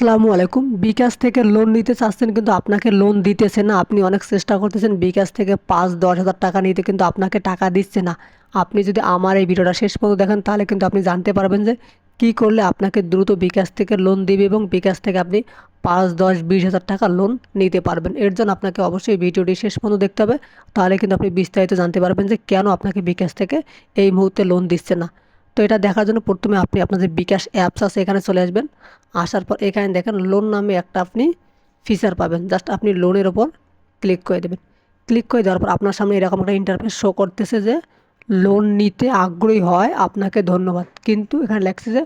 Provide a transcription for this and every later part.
আসসালামু আলাইকুম। বিকাশ থেকে লোন নিতে চাচ্ছেন কিন্তু আপনাকে লোন দিতেছে না। আপনি অনেক চেষ্টা করতেছেন বিকাশ থেকে পাঁচ, দশ হাজার টাকা নিতে কিন্তু আপনাকে টাকা দিচ্ছে না। আপনি যদি আমার এই ভিডিওটা শেষ পর্যন্ত দেখেন তাহলে কিন্তু আপনি জানতে পারবেন যে কী করলে আপনাকে দ্রুত বিকাশ থেকে লোন দিবে এবং বিকাশ থেকে আপনি পাঁচ, দশ, বিশ হাজার টাকা লোন নিতে পারবেন। এর জন্য আপনাকে অবশ্যই ভিডিওটি শেষ পর্যন্ত দেখতে হবে। তাহলে কিন্তু আপনি বিস্তারিত জানতে পারবেন যে কেন আপনাকে বিকাশ থেকে এই মুহূর্তে লোন দিচ্ছে না। তো এটা দেখার জন্য প্রথমে আপনি আপনার যে বিকাশ অ্যাপস আছে, এখানে চলে আসবেন। আসার পর এখানে দেখেন লোন নামে একটা আপনি ফিচার পাবেন। জাস্ট আপনি লোনের ওপর ক্লিক করে দেবেন। ক্লিক করে দেওয়ার পর আপনার সামনে এরকম একটা ইন্টারফেস শো করতেছে যে লোন নিতে আগ্রহী হয়, আপনাকে ধন্যবাদ। কিন্তু এখানে লেখছে যে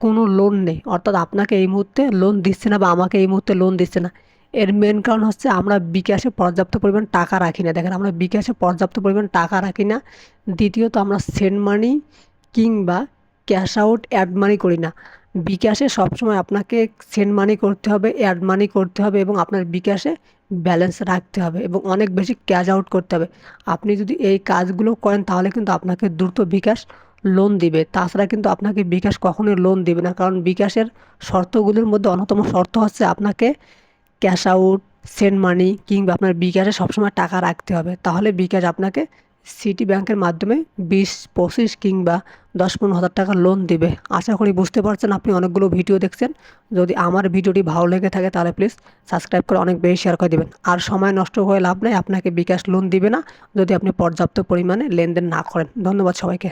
কোনো লোন নেই। অর্থাৎ আপনাকে এই মুহূর্তে লোন দিচ্ছে না বা আমাকে এই মুহূর্তে লোন দিচ্ছে না। এর মেন কারণ হচ্ছে আমরা বিকাশে পর্যাপ্ত পরিমাণ টাকা রাখি না। দেখেন আমরা বিকাশে পর্যাপ্ত পরিমাণ টাকা রাখি না। দ্বিতীয়ত আমরা সেন্ড মানি কিংবা ক্যাশ আউট অ্যাড মানি করি না। বিকাশে সবসময় আপনাকে সেন্ড মানি করতে হবে অ্যাড মানি করতে হবে এবং আপনার বিকাশে ব্যালেন্স রাখতে হবে এবং অনেক বেশি ক্যাশ আউট করতে হবে। আপনি যদি এই কাজগুলো করেন তাহলে কিন্তু আপনাকে দ্রুত বিকাশ লোন দিবে। তাছাড়া কিন্তু আপনাকে বিকাশ কখনোই লোন দিবে না কারণ বিকাশের শর্তগুলির মধ্যে অন্যতম শর্ত হচ্ছে আপনাকে ক্যাশ আউট সেন্ড মানি কিংবা আপনার বিকাশে সবসময় টাকা রাখতে হবে। তাহলে বিকাশ আপনাকে সিটি ব্যাংকের মাধ্যমে বিশ, পঁচিশ কিংবা দশ, পনেরো হাজার টাকা লোন দিবে। আশা করি বুঝতে পারছেন, আপনি অনেকগুলো ভিডিও দেখছেন। যদি আমার ভিডিওটি ভালো লেগে থাকে তাহলে প্লিজ সাবস্ক্রাইব করে অনেক বেশি শেয়ার করে দেবেন। আর সময় নষ্ট হয়ে লাভ নেই, আপনাকে বিকাশ লোন দিবে না যদি আপনি পর্যাপ্ত পরিমাণে লেনদেন না করেন। ধন্যবাদ সবাইকে।